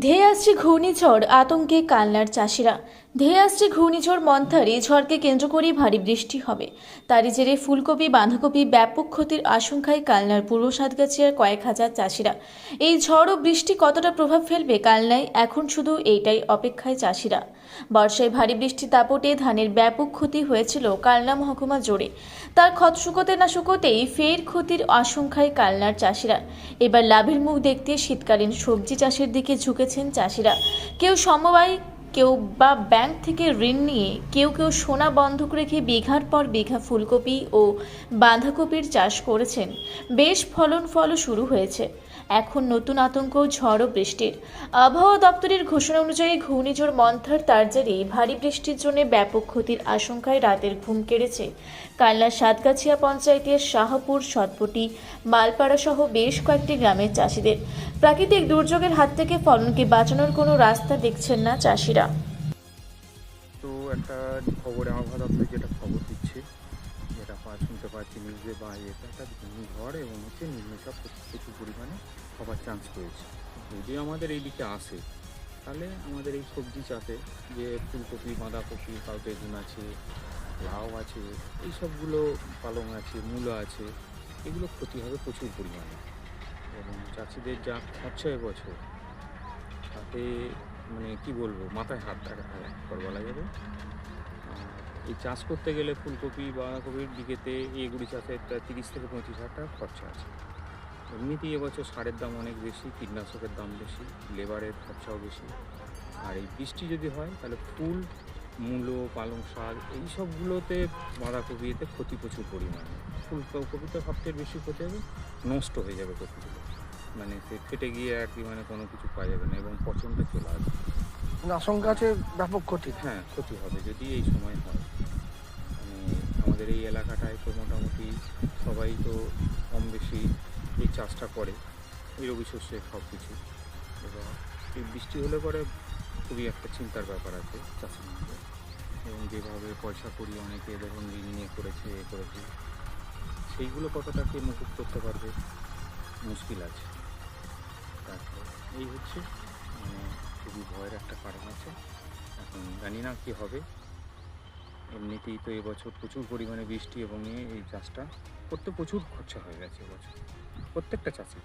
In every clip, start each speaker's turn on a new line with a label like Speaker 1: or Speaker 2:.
Speaker 1: ধেয়ে আসছে ঘূর্ণিঝড় আতঙ্কে কালনার চাষিরা। ধেয়ে আসছে ঘূর্ণিঝড় মন্থার ঝড়কে কেন্দ্র করেই ভারী বৃষ্টি হবে। তারই জেরে ফুলকপি, বাঁধাকপি ব্যাপক ক্ষতির আশঙ্কায় কালনার পূর্ব সাতগাছিয়ার কয়েক হাজার চাষিরা। এই ঝড় ও বৃষ্টি কতটা প্রভাব ফেলবে কালনায়, এখন শুধু এইটাই অপেক্ষায় চাষিরা। বর্ষায় ভারী বৃষ্টির দাপটে ধানের ব্যাপক ক্ষতি হয়েছিল কালনা মহকুমা জোরে। তার ক্ষত শুকোতে না শুকোতেই ফের ক্ষতির আশঙ্কায় কালনার চাষিরা। এবার লাভের মুখ দেখতে শীতকালীন সবজি চাষের দিকে ঝুঁকেছেন চাষিরা। কেউ সমবায় কেউ বা ব্যাংক থেকে ঋণ নিয়ে কেউ কেউ সোনা বন্ধক রেখে বিঘার পর বিঘা ফুলকপি ও বাঁধাকপির চাষ করেছেন। বেশ ফলন ফলও শুরু হয়েছে। এখন নতুন আতঙ্ক ঝড় ও বৃষ্টির। আবহাওয়া দপ্তরের ঘোষণা অনুযায়ী ঘূর্ণিঝড় মন্থার তার জেরে ভারী বৃষ্টির জন্য ব্যাপক ক্ষতির আশঙ্কায় রাতের ঘুম কেড়েছে। কালনা সাতগাছিয়া পঞ্চায়েতের শাহপুর সতপটি মালপাড়া সহ বেশ কয়েকটি গ্রামের চাষিদের। প্রাকৃতিক দুর্যোগের হাত থেকে ফলনকে বাঁচানোর কোনো রাস্তা দেখছেন না চাষিরা।
Speaker 2: একটা খবরে আবহাওয়া দপ্তর যেটা খবর দিচ্ছে। যেটা পা- শুনতে পাচ্ছি নিউজে বা ইয়েতে। একটা ঘূর্ণিঝড় এবং হচ্ছে নিম্নচাপ প্রচুর পরিমাণে হবার চান্স রয়েছে। যদি আমাদের এই দিকে আসে, তাহলে আমাদের এই সবজি চাষে যে ফুলকপি, বাঁধাকপি কাউ বেগুন আছে, লাউ আছে, এই সবগুলো পালং আছে, মূলো আছে, এগুলো ক্ষতি হবে প্রচুর পরিমাণে। এবং চাষিদের যা খরচা এবছর, তাতে মানে কি বলব, মাথায় হাত একবার বলা যাবে। এই চাষ করতে গেলে ফুলকপি, বাঁধাকপির দিকেতে এগুলি চাষে প্রায় তিরিশ থেকে পঁচিশ হাজার টাকা খরচা আছে। এমনিতেই এবছর সারের দাম অনেক বেশি, কীটনাশকের দাম বেশি, লেবারের খরচাও বেশি। আর এই বৃষ্টি যদি হয়, তাহলে ফুল, মূলো, পালং শাক, এই সবগুলোতে বাঁধাকপিতে ক্ষতি প্রচুর পরিমাণে। ফুলকপিতে সবচেয়ে বেশি ক্ষতি হবে, নষ্ট হয়ে যাবে কপিগুলো মানে সে ফেটে গিয়ে আর কি মানে কোনো কিছু পাওয়া যাবে না এবং পচনটা চলে আসবে।
Speaker 3: মানে আশঙ্কা আছে ব্যাপক ক্ষতি?
Speaker 2: হ্যাঁ ক্ষতি হবে যদি এই সময় হয়। মানে আমাদের এই এলাকাটায় তো মোটামুটি সবাই তো কম বেশি এই চাষটা করে এই রবি শস্যের সব কিছু। এবার এই বৃষ্টি হলে পরে খুবই একটা চিন্তার ব্যাপার আছে চাষের মধ্যে। এবং যেভাবে পয়সা করি অনেকে ধরুন ঋণ নিয়ে করেছে এ করেছে। সেইগুলো কতটাকে মুকুব করতে পারবে? মুশকিল আছে। এই হচ্ছে মানে খুবই ভয়ের একটা কারণ আছে। এখন জানি না কি হবে। এমনিতেই তো এবছর প্রচুর পরিমাণে বৃষ্টি এবং এই চাষটা করতে প্রচুর খরচা হয়ে গেছে এবছর। প্রত্যেকটা চাষি।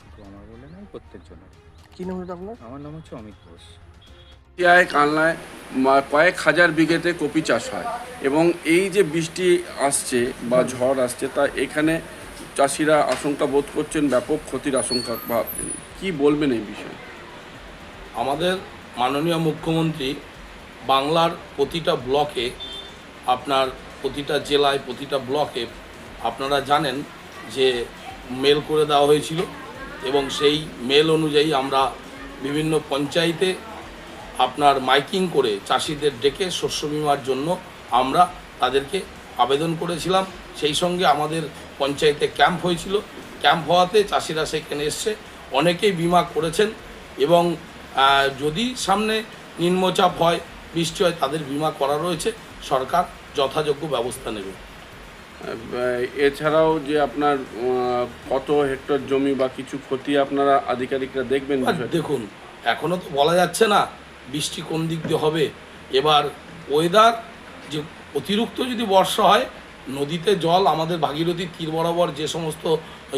Speaker 2: শুধু আমার বলে নয় প্রত্যেক জনের
Speaker 3: কি নাম হলো আপনার?
Speaker 2: আমার নাম হচ্ছে অমিত ঘোষ।
Speaker 4: এশিয়ায় কালনায় মা- কয়েক হাজার বিঘেতে কপি চাষ হয়। এবং এই যে বৃষ্টি আসছে বা ঝড় আসছে তা এখানে চাষিরা আশঙ্কা বোধ করছেন ব্যাপক ক্ষতির আশঙ্কা বা কি বলবেন এই বিষয়ে?
Speaker 5: আমাদের মাননীয় মুখ্যমন্ত্রী বাংলার প্রতিটা ব্লকে, আপনার প্রতিটা জেলায় প্রতিটা ব্লকে আপনারা জানেন যে মেল করে দেওয়া হয়েছিল এবং সেই মেল অনুযায়ী আমরা বিভিন্ন পঞ্চায়েতে আপনার মাইকিং করে চাষিদের ডেকে শস্য বিমার জন্য আমরা তাদেরকে আবেদন করেছিলাম। সেই সঙ্গে আমাদের পঞ্চায়েতে ক্যাম্প হয়েছিল। ক্যাম্প হওয়াতে চাষিরা সেখানে এসছে। অনেকেই বিমা করেছেন এবং যদি সামনে নিম্নচাপ হয় বৃষ্টি হয় তাদের বিমা করা রয়েছে। সরকার যথাযোগ্য ব্যবস্থা নেবে।
Speaker 4: এছাড়াও যে আপনার কত হেক্টর জমি বা কিছু ক্ষতি আপনারা আধিকারিকরা দেখবেন
Speaker 5: দেখুন এখনও তো বলা যাচ্ছে না বৃষ্টি কোন দিক দিয়ে হবে। এবার ওয়েদার যে অতিরিক্ত যদি বর্ষা হয় নদীতে জল আমাদের ভাগীরথী তীর বরাবর যে সমস্ত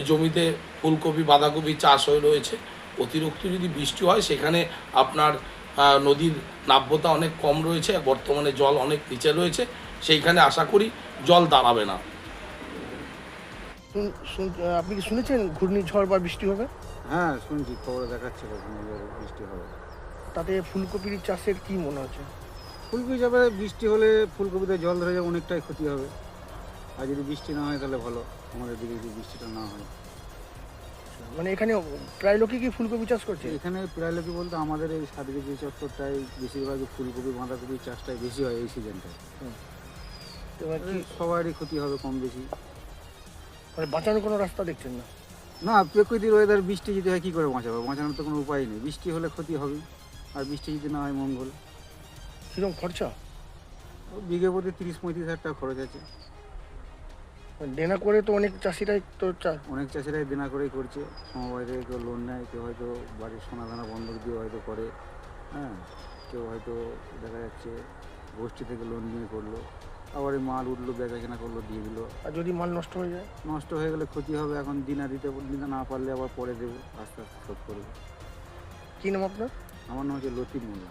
Speaker 5: জমিতে ফুলকপি বাঁধাকপি চাষ হয়ে রয়েছে অতিরিক্ত যদি বৃষ্টি হয় সেখানে আপনার নদীর নাব্যতা অনেক কম রয়েছে বর্তমানে জল অনেক নিচে রয়েছে সেইখানে আশা করি জল দাঁড়াবে না।
Speaker 3: আপনি কি শুনেছেন ঘূর্ণিঝড় বা বৃষ্টি হবে?
Speaker 6: হ্যাঁ শুনছি খবরে দেখাচ্ছিল ঘূর্ণিঝড় বৃষ্টি হবে।
Speaker 3: তাতে ফুলকপির চাষের কি মনে হচ্ছে?
Speaker 6: ফুলকপি যাবে বৃষ্টি হলে ফুলকপিতে জল ধরে যাবে অনেকটাই ক্ষতি হবে। আর যদি বৃষ্টি না হয় তাহলে ভালো। আমাদের দিকে যদি বৃষ্টিটা না হয়।
Speaker 3: মানে এখানে প্রায় লোকই কি ফুলকপি চাষ করছে?
Speaker 6: এখানে প্রায় লোকই বলতে আমাদের এই সাত কেজি চত্বরটাই বেশিরভাগই ফুলকপি বাঁধাকপির চাষটাই বেশি হয় এই সিজনটায়
Speaker 3: তো
Speaker 6: সবারই ক্ষতি হবে কম বেশি।
Speaker 3: মানে বাঁচানোর কোনো রাস্তা দেখছেন না?
Speaker 6: না প্রকৃতির ওয়েদার বৃষ্টি যদি হয় কী করে বাঁচাবো? বাঁচানোর তো কোনো উপায় নেই। বৃষ্টি হলে ক্ষতি হবে আর বৃষ্টি যদি না হয় মঙ্গল।
Speaker 3: কীরকম খরচা?
Speaker 6: বিঘে প্রতি তিরিশ পঁয়ত্রিশ হাজার টাকা খরচ আছে।
Speaker 3: দেনা করে তো অনেক চাষিরাই তো চা-
Speaker 6: অনেক চাষিরাই দেনা করেই করছে। সমবায় থেকে কেউ লোন নেয় কেউ হয়তো বাড়ির সোনা দানা বন্ধক দিয়ে হয়তো করে হ্যাঁ? কেউ হয়তো দেখা যাচ্ছে গোষ্ঠী থেকে লোন নিয়ে করল। আবার এই মাল উঠল বেচা কেনা করল দিয়ে দিলো।
Speaker 3: আর যদি মাল নষ্ট হয়ে যায়?
Speaker 6: নষ্ট হয়ে গেলে ক্ষতি হবে এখন দিনা দিতে দিতে না পারলে আবার পরে দেবো আস্তে আস্তে শোধ করব
Speaker 3: কি নাম আপনার?
Speaker 6: আমার নাম হচ্ছে লতিফ মোল্লা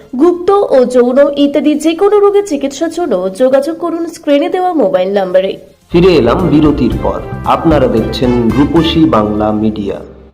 Speaker 1: গুপ্ত ও যৌন ইত্যাদি যে কোনো রোগের চিকিৎসার জন্য যোগাযোগ করুন স্ক্রিনে দেওয়া মোবাইল নম্বরে
Speaker 7: ফিরে এলাম বিরতির পর। আপনারা দেখছেন রূপসী বাংলা মিডিয়া